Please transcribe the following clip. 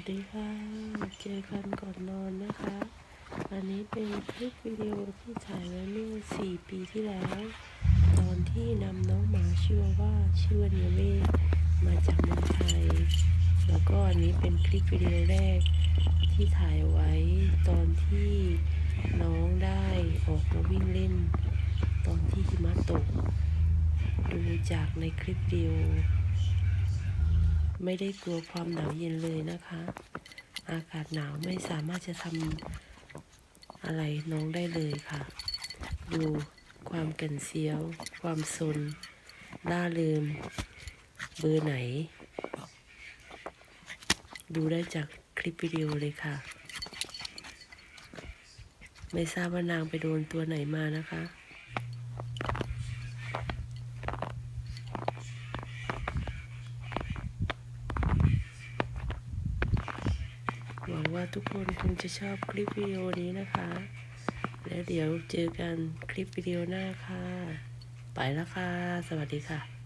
วัสดีค่ะ เจอกันก่อนนอนนะคะ อันนี้เป็นคลิปวิดีโอที่ถ่ายไว้เมื่อ 4 ปีที่แล้ว ตอนที่นำน้องหมาชื่อว่าชื่อว่าเนเว่มาจากเมืองไทย แล้วก็อันนี้เป็นคลิปวิดีโอแรกที่ถ่ายไว้ตอนที่น้องได้ออกมาวิ่งเล่น ตอนที่หิมะตก ดูจากในคลิปวิดีโอ ไม่ได้กลัวความหนาวเย็นเลยนะคะ อากาศหนาวไม่สามารถจะทำอะไรน้องได้เลยค่ะ ดูความกันเซียว ความสนล่าเริมเบอร์ไหน ดูได้จากคลิปวิดีโอเลยค่ะ ไม่ทราบว่านางไปโดนตัวไหนมานะคะ หวัง ว่าทุกคนคงจะชอบคลิปวิดีโอนี้นะคะ แล้วเดี๋ยวเจอกันคลิปวิดีโอหน้าค่ะ ไปแล้วค่ะ สวัสดีค่ะ